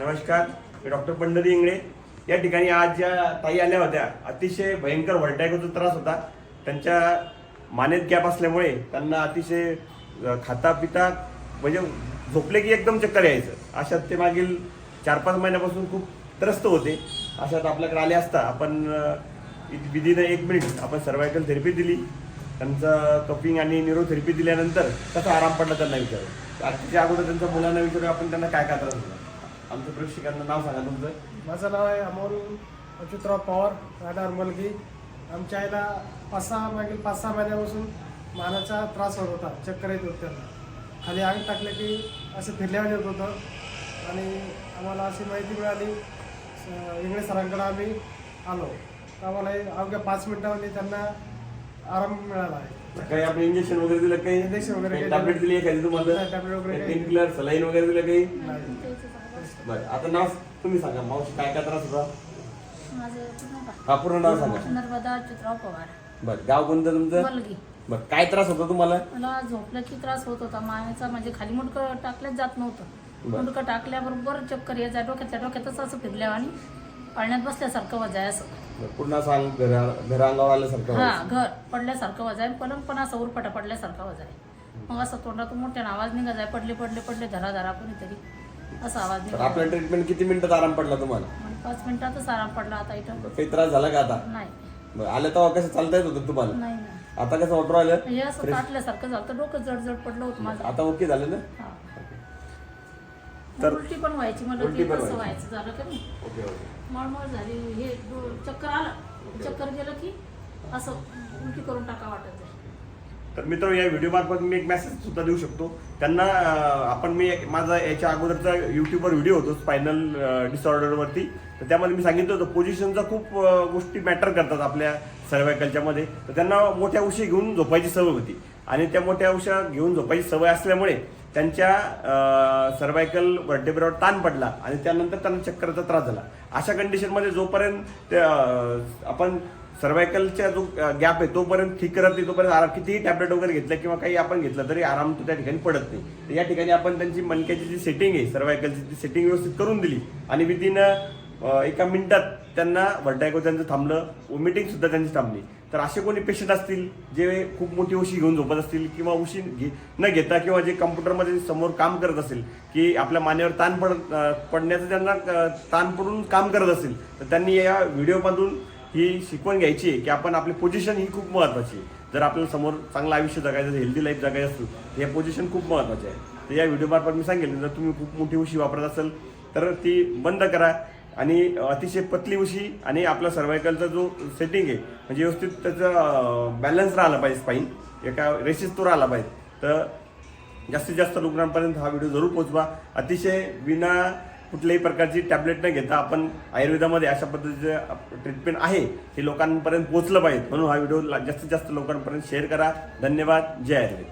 नमस्कार मी डॉक्टर पंढरी इंगळे. या ठिकाणी आज ज्या ताई आल्या होत्या अतिशय भयंकर व्हर्टॅगोचा त्रास होता. त्यांच्या मानेत गॅप असल्यामुळे त्यांना अतिशय खाता पिता म्हणजे झोपले की एकदम चक्कर यायचं. अशात ते मागील चार पाच महिन्यापासून खूप त्रस्त होते. अशात आपल्याकडे आले असता आपण विधीनं एक मिनिट आपण सर्वायकल थेरपी दिली. त्यांचं कपिंग आणि न्यूरोथेरपी दिल्यानंतर कसा आराम पडला त्यांना विचारू. आजच्या अगोदर त्यांच्या मुलांना विचारू आपण त्यांना काय काय त्रास होता. आमच्या प्रेक्षकांना नाव सांगा तुमचं. माझं नाव आहे अमोल अच्युतराव पवार राहणार मुलगी. आमच्या आईला पाच सहा मागील पाच सहा महिन्यापासून मानाचा त्रास होत होता चक्कर येत होत. त्यांना खाली अंग टाकले की असं फिरल्यावर येत होतं. आणि आम्हाला अशी माहिती मिळाली स- इंगळे सरांकडे आम्ही आलो. तर आम्हाला हे अवघ्या पाच मिनिटामध्ये त्यांना आराम मिळाला. आहे काही आपण इंजेक्शन वगैरे दिलं काही? Injection वगैरे काही टॅबलेट दिली एखादी तुम्हाला? नाही, tablet वगैरे काही पेन किलर सलाईन वगैरे दिलं काही? नाही. बरं आता नाव तुम्ही सांगा मावशी काय काय त्रास होता? माझं पूर्ण हा पूर्ण नाव सांगा. नर्मदा चित्राव पवार. बरं गाव कोणतं तुमचं? बरं काय त्रास होता तुम्हाला? मला झोपल्याची त्रास होत होता मानेचा म्हणजे खाली मुंडकं टाकल्याच जात नव्हतं. बरं. मुंडकं टाकल्याबरोबर चक्कर यायचा डोक्यातल्या डोक्यातच असं फिरल्या आणि पाळण्यात बसल्यासारखं वजाय असं. बरं, पुन्हा सांग घरा घरा अंगावर आल्यासारखं हा व्हायचं. घर पडल्यासारखं वजाय पलंग पण असं उरपटा पडल्यासारखं वजाय. मग असं तोंडातून मोठ्यानं आवाज निघायचा पडले पडले पडले धरा धरा कोणीतरी. असा आवाज तर निघाला आपल्या ट्रीटमेंट किती मिनिटात आराम पडला तुम्हाला? मग पाच मिनिटातच आराम पडला आता इथं. काही त्रास झाला का आता? नाही. बरं आलं तेव्हा कसं चालता येत होतं तुम्हाला? नाही नाही. आता कसं ऑर्डर आलं? हे असं ताटल्यासारखं झालं तर डोकं जड जड पडलं होतं माझं. आता ओके झालं ना? हा. तर- मग उलटी पण व्हायची. मला उलटी पण कसं व्हायची. व्हायचं झालं का नाही? Okay okay. मळमळ झाली. हे डो- चक्कर आलं. चक्कर गेलं की असं उलटी करून टाका वाटत आहे तर मित्र या व्हिडिओ मार्फत मी एक मेसेज सुद्धा देऊ शकतो. त्यांना आपण मी माझा याच्या अगोदरचा युट्यूबवर व्हिडिओ होतो स्पायनल डिसऑर्डरवरती तर त्यामध्ये मी सांगितलं होतं पोझिशनचा खूप गोष्टी मॅटर करतात आपल्या सर्वायकलच्यामध्ये तर त्यांना मोठ्या उशी घेऊन झोपायची सवय होती. आणि त्या मोठ्या उशा घेऊन झोपायची सवय असल्यामुळे त्यांच्या सर्वायकल वर्टेब्रेवर ताण पडला आणि त्यानंतर त्यांना चक्करचा त्रास झाला. अशा कंडिशनमध्ये जोपर्यंत आपण सर्वायकलचा जो गॅप आहे तोपर्यंत ठीक करत नाही तोपर्यंत आराम कितीही टॅबलेट वगैरे घेतलं किंवा काही आपण घेतलं तरी आराम तो त्या ठिकाणी पडत नाही. तर या ठिकाणी आपण त्यांची मनक्याची जी सेटिंग आहे सर्वायकलची ती सेटिंग व्यवस्थित करून दिली आणि विदिन एका मिनिटात त्यांना वर्टायको त्यांचं थांबलं वॉमिटिंग सुद्धा त्यांची थांबली. तर असे कोणी पेशंट असतील जे खूप मोठी उशी घेऊन झोपत असतील किंवा उशी घे न घेता किंवा जे कम्प्युटरमध्ये समोर काम करत असेल की आपल्या मानेवर ताण पड पडण्याचं त्यांना ताण पडून काम करत असेल तर त्यांनी या व्हिडिओमधून ही शिकवण घ्यायची आहे की आपण आपली पोझिशन ही खूप महत्त्वाची आहे. जर आपल्याला समोर चांगलं आयुष्य जगायचं हेल्दी लाईफ जगायचं असेल तर या पोझिशन खूप महत्वाची आहे. तर या व्हिडिओमार्फत मी सांगेल जर तुम्ही खूप मोठी उशी वापरत असाल तर ती बंद करा आणि अतिशय पतली उशी आणि आपला सर्वायकलचा जो सेटिंग आहे म्हणजे व्यवस्थित त्याचा बॅलन्स राहिला पाहिजे स्पाईन एका रेसिस तो राहिला पाहिजे. तर जास्तीत जास्त रुग्णांपर्यंत हा व्हिडिओ जरूर पोहोचवा. अतिशय विना कुठल्याही प्रकारची टॅबलेट न घेता आपण आयुर्वेदामध्ये अशा पद्धतीचं ट्रीटमेंट आहे हे लोकांपर्यंत पोहोचलं पाहिजे. म्हणून हा व्हिडिओ जास्तीत जास्त लोकांपर्यंत शेअर करा. धन्यवाद. जय आयुर्वेद.